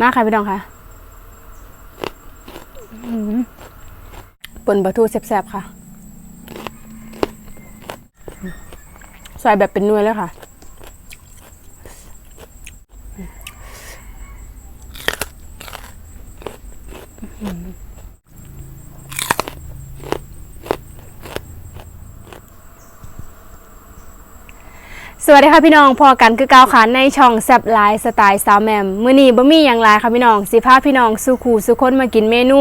มาค่ะพี่น้องค่ะอื้อหือปนปลาทูแซ่บๆค่ะ ใส่แบบเป็นหน่วยเลยค่ะ สวัสดีค่ะพี่น้องพอกันคือเกาค่ะในช่องแซบไลฟ์สไตล์สาวแมมมื้อนี้บ่มีอย่างไรค่ะพี่น้องสิพาพี่น้องสุขูสุคนมากินเมนู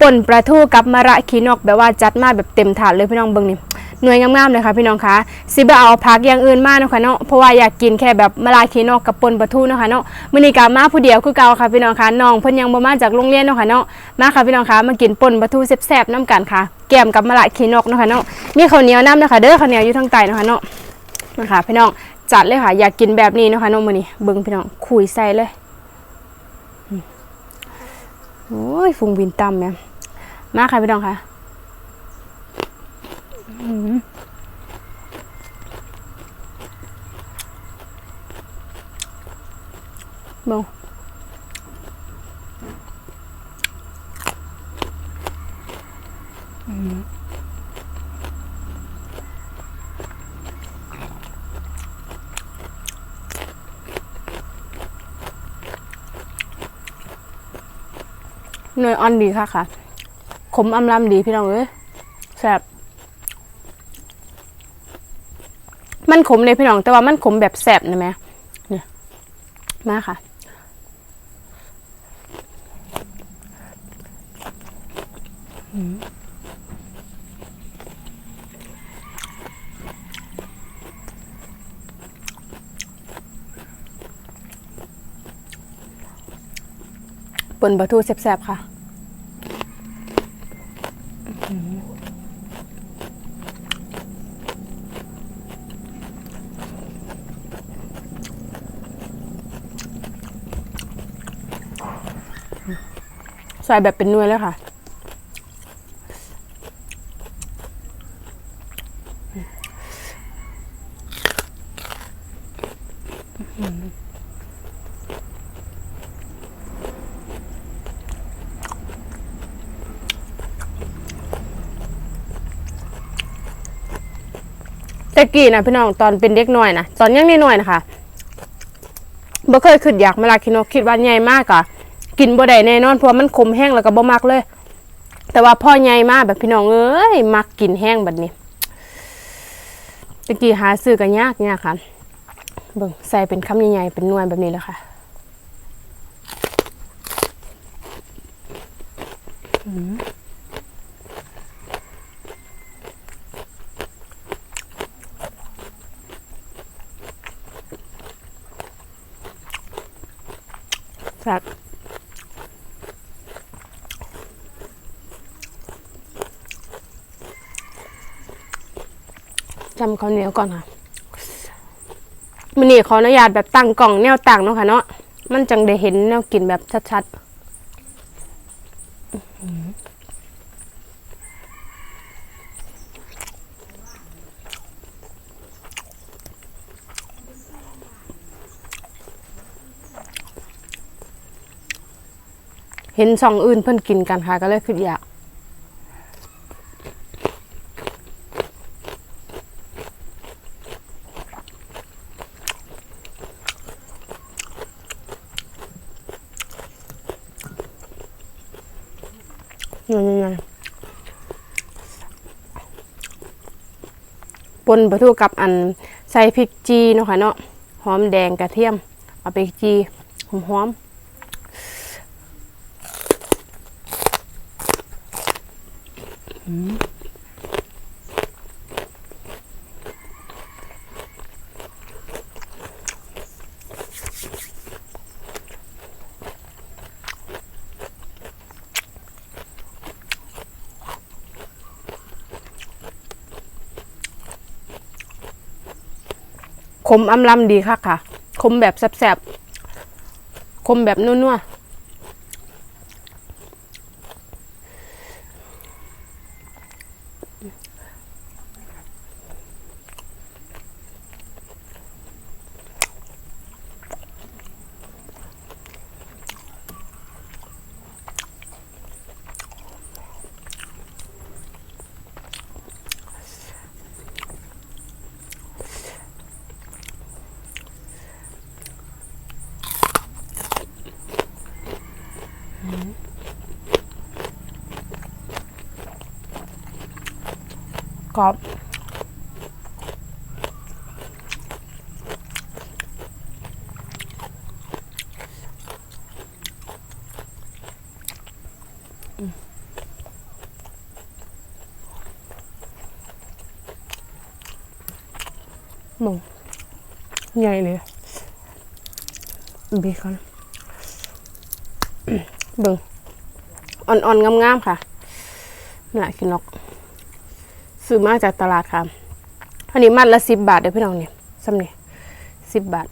ป่นปลาทูกับมะระขีนกแบบว่าจัดมาแบบเต็มถาดเลยพี่น้องเบิ่งนี่หน่วยงามๆเลยค่ะพี่น้องคะสิบ่เอาผักอย่างอื่นมาเนาะค่ะเนาะเพราะว่าอยากกินแค่แบบมะระขีนกกับป่นปลาทูเนาะค่ะเนาะมื้อนี้ก็มาผู้เดียวคือเก่าค่ะพี่น้องคะน้องเพิ่นยังบ่มาจากโรงเรียนเนาะค่ะเนาะมาค่ะพี่น้องคะมากินป่นปลาทูแซ่บๆนํกันค่ะแกมกับมะระขีนกเนาะค่ะเนาะมีข้าวเหนียวน้ำเนาะค่ะเด้อข้าวเหนียวอยู่ทางใต้เนาะค่ะเนาะ นะคะพี่น้องจัดเลยค่ะอยากกินแบบนี้นะคะน้องมือนี่เบิ้งพี่น้องคุยใส่เลยโอ้ยฟุงบินต่ำแม่มาค่ะพี่น้องค่ะอืม เนยอ่อนดีค่ะค่ะ ขมอำลำดีพี่น้องเอ้ยแซ่บมันขมเลยพี่น้อง แต่ว่ามันขมแบบแซ่บนะแม่เนี่ยมาค่ะปนปลาทูแซ่บๆค่ะ ใส่แบบเป็นนวยเลยค่ะแต่กี้นะพี่น้องตอนเป็นเด็กน้อยนะตอนยังน้อยนะคะบ่เคยคิดอยากมาลาคิดนกคิดว่าใหญ่มากอะ กินบ่ได้แน่นอนเพราะมันขมแห้งแล้วก็บ่มักเลย แต่ว่าพ่อใหญ่มากแบบพี่น้องเอ้ยมักกินแห้งแบบนี้ตะกี้หาซื้อกันยากยากค่ะเบิ่งใส่เป็นคำใหญ่ๆเป็นนวยแบบนี้เลยค่ะอืมแซ่บ จำข้าวเหนียวก่อนค่ะมันนี่ขออนุญาตแบบตั้งกล่องแนวตั้งเนาะค่ะเนาะมันจังได้เห็นแนวกินแบบชัดๆเห็นช่องอื่นเพิ่นกินกันค่ะก็เลยคิดอยาก ยังไงปนปลาทูกับอันใส่พริกจีเนาะค่ะเนาะหอมแดงกระเทียม เอาไปจีหอมหอมอืม คมอำลำดีค่ะค่ะคมแบบแสบๆคมแบบนัว กรอบมองใหญ่เลยเบคอนเบิ่งอ่อนๆงามๆค่ะน่ากินนก ซื้อมาจากตลาดค่ะอันนี้มัดละสิบบาทเด้อพี่น้องเนี่ยซ้ำนี่สิบบาท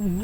อืม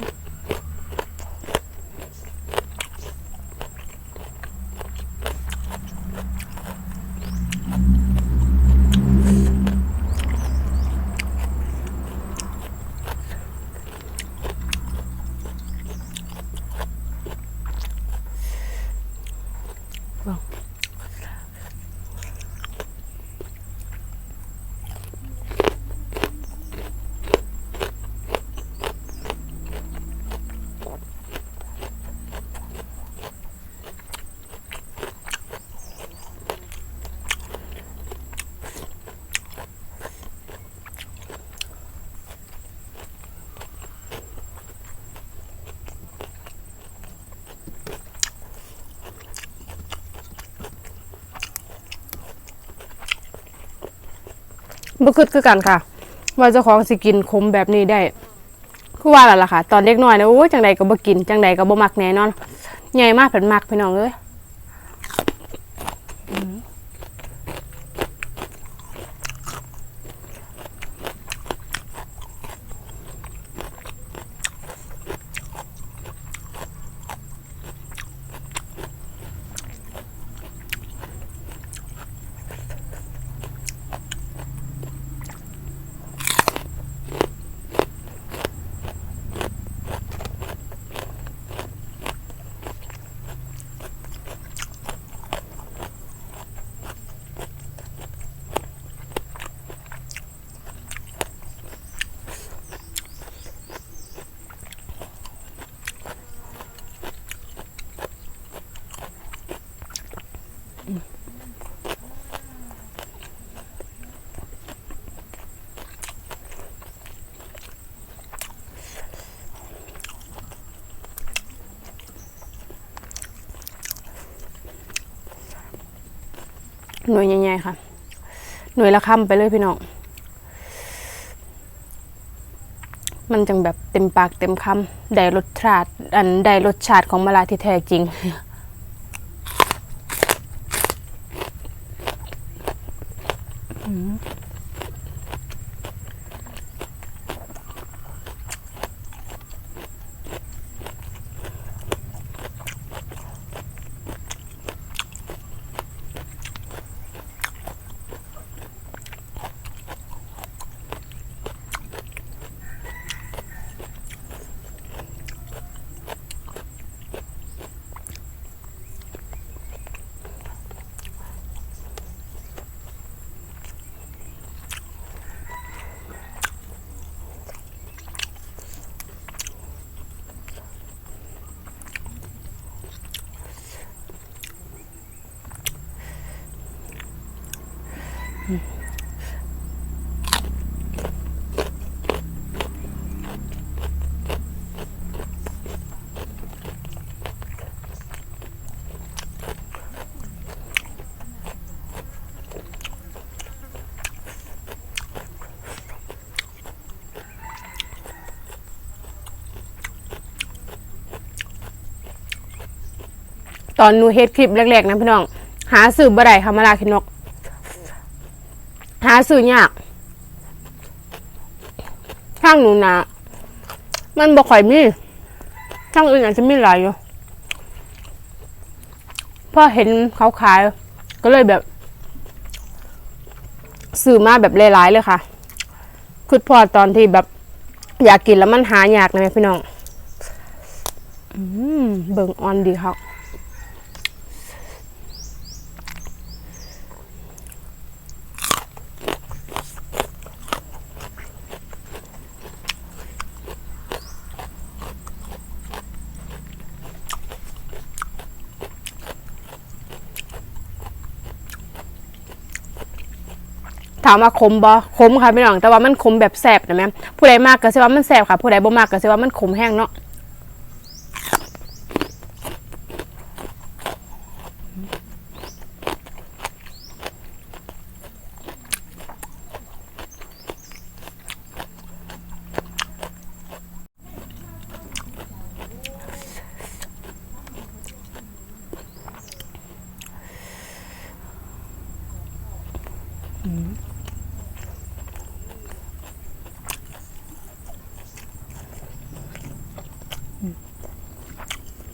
บ่คิดคือกันค่ะ ว่าเจ้าของสิกินขมแบบนี้ได้คือว่าอะไรล่ะค่ะ ตอนเด็กน้อยนะโอ้ยจังใดก็บ่กินจังใดก็บ่มักแน่นอนใหญ่มากเพิ่นมักพี่น้องเอ้ย หน่วยใหญ่ๆค่ะ หน่วยละคำไปเลยพี่น้อง มันจังแบบเต็มปากเต็มคำได้รสชาติ อันได้รสชาติของมะลาที่แท้จริง ตอนหนูเฮ็ดคลิปแรกๆนะพี่น้อง หาสื่อบ่ได้ค่ะมาลาคินก หาสื่อยากทางหนูนะมันบ่ค่อยมีทางอื่นอาจจะมีหลายอยู่พอเห็นเขาขาย ก็เลยแบบสื่อมาแบบหลายๆเลยค่ะ คือพอตอนที่แบบ อยากกินแล้วมันหายากนะพี่น้อง อืม เบิ่งออนดีครับามว่าขมบ่ขมค่ะพี่น้องแต่ว่ามันขมแบบแสบนะแม่ผู้ใดมากก็สิว่ามันแสบค่ะผู้ใดบ่มากก็สิว่ามันขมแห้งเนาะ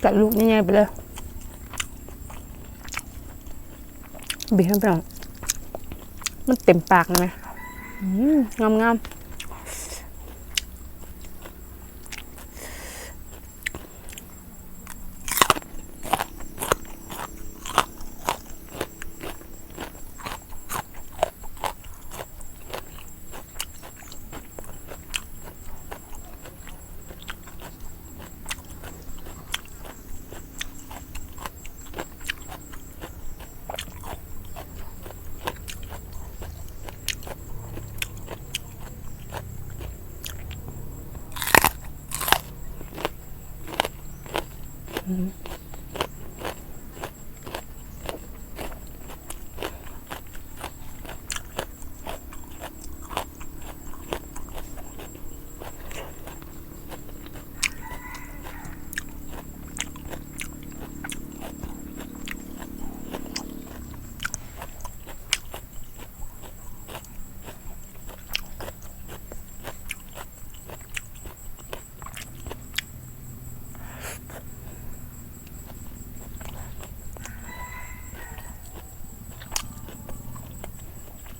ัดลูกง่ายๆไปเลยบีบให้พี่น้องมันเต็มปากเลยไหมอืมงามๆ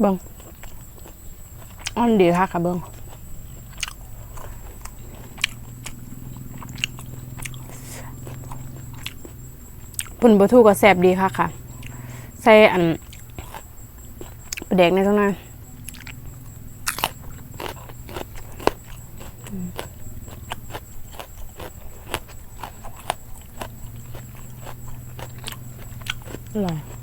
เบิ้งอ่อนดีค่ะค่ะเบิ้งปุ่นบะทูก็แซ่บดีค่ะค่ะ ใส่อันปลาแดกในตรงนั้นอร่อย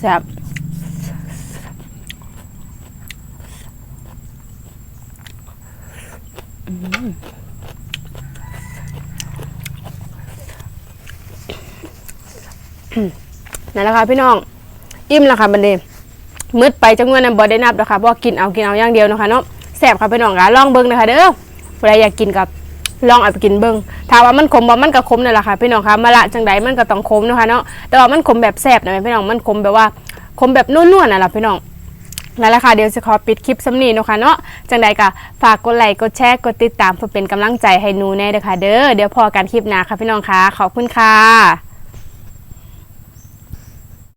แซ่บนั่นแหละค่ะพี่น้อง อิ่มแล้วค่ะบันเดมืดไปจังเงินนั้นบ่ได้นับนะคะเพราะว่ากินเอากินเอาอย่างเดียวนะคะเนาะแซ่บค่ะพี่น้องค่ะลองเบิ่งนะคะเด้อใครอยากกินกับ ลองเอาไปกินเบิ้งถามว่ามันขมบ่มันก็ขมนั่นแหละค่ะพี่น้องคะมะละจังใดมันก็ต้องขมนะคะเนาะแต่ว่ามันขมแบบแซ่บนะพี่น้องมันขมแบบว่าขมแบบนุ่นๆน่ะล่ะพี่น้องนั่นแหละค่ะเดี๋ยวจะขอปิดคลิปสำนีนะคะเนาะจังใดก็ฝากกดไลค์กดแชร์กดติดตามเพื่อเป็นกำลังใจให้หนูแน่เด้อค่ะเด้อเดี๋ยวพอกันคลิปหน้าค่ะพี่น้องคะขอบคุณค่ะ